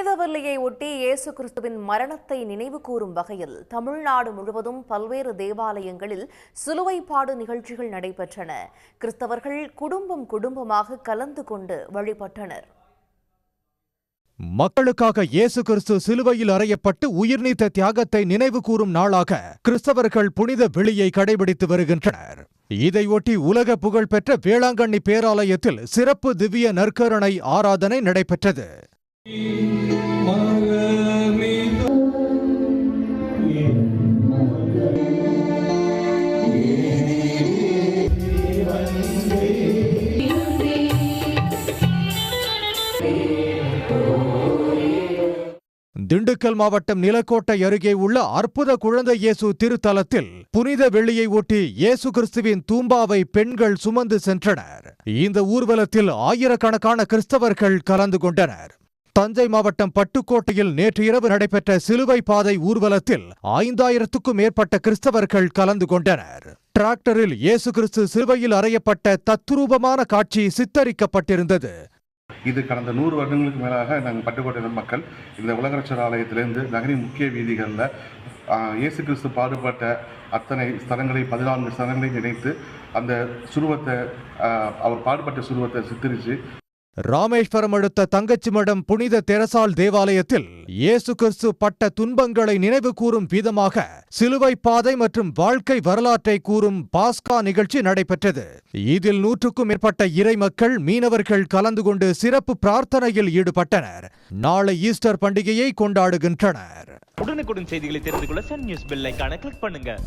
புனித வெள்ளியை ஒட்டி இயேசு கிறிஸ்துவின் மரணத்தை நினைவு கூறும் வகையில் தமிழ்நாடு முழுவதும் பல்வேறு தேவாலயங்களில் சிலுவைப்பாடு நிகழ்ச்சிகள் நடைபெற்றன. கிறிஸ்தவர்கள் குடும்பம் குடும்பமாக கலந்து கொண்டு வழிபட்டனர். மக்களுக்காக இயேசு கிறிஸ்து சிலுவையில் அறையப்பட்டு உயிர் நீத்த தியாகத்தை நினைவு கூறும் நாளாக கிறிஸ்தவர்கள் புனித வெளியை கடைபிடித்து வருகின்றனர். இதையொட்டி உலக புகழ்பெற்ற வேளாங்கண்ணி பேராலயத்தில் சிறப்பு திவ்ய நற்கருணை ஆராதனை நடைபெற்றது. திண்டுக்கல் மாவட்டம் நிலக்கோட்டை அருகே உள்ள அற்புத குழந்தை இயேசு திருத்தலத்தில் புனித வெள்ளியை ஒட்டி இயேசு கிறிஸ்துவின் தூம்பாவை பெண்கள் சுமந்து சென்றனர். இந்த ஊர்வலத்தில் ஆயிரக்கணக்கான கிறிஸ்தவர்கள் கலந்து கொண்டனர். தஞ்சை மாவட்டம் பட்டுக்கோட்டையில் நேற்று இரவு நடைபெற்ற சிலுவை பாதை ஊர்வலத்தில் ஐந்தாயிரத்துக்கும் மேற்பட்ட கிறிஸ்தவர்கள் கலந்து கொண்டனர். டிராக்டரில் இயேசு கிறிஸ்து சிலுவையில் அறையப்பட்ட தத்ரூபமான காட்சி சித்தரிக்கப்பட்டிருந்தது. இது கடந்த நூறு வருடங்களுக்கு மேலாக நாங்கள் பட்டுக்கோட்டை மக்கள் இந்த உலகரட்சர் ஆலயத்திலிருந்து நகரின் முக்கிய வீதிகளில் இயேசு கிறிஸ்து பாடுபட்ட அத்தனை ஸ்தலங்களை பதினான்கு ஸ்தலங்களையும் இணைத்து அந்த சுருவத்தை அவர் பாடுபட்ட சுருவத்தை சித்தரித்து ராமேஸ்வரம் அடுத்த தங்கச்சி மடம் புனித தெரசால் தேவாலயத்தில் இயேசு கிறிஸ்து பட்ட துன்பங்களை நினைவு கூறும் விதமாக சிலுவை பாதை மற்றும் வாழ்க்கை வரலாற்றை கூறும் பாஸ்கா நிகழ்ச்சி நடைபெற்றது. இதில் நூற்றுக்கும் மேற்பட்ட இறை மக்கள் மீனவர்கள் கலந்து கொண்டு சிறப்பு பிரார்த்தனையில் ஈடுபட்டனர். நாளை ஈஸ்டர் பண்டிகையை கொண்டாடுகின்றனர். உடனுக்குடன் செய்திகளை தெரிந்து கொள்ள சன் நியூஸ் பெல் கிளிக் பண்ணுங்க.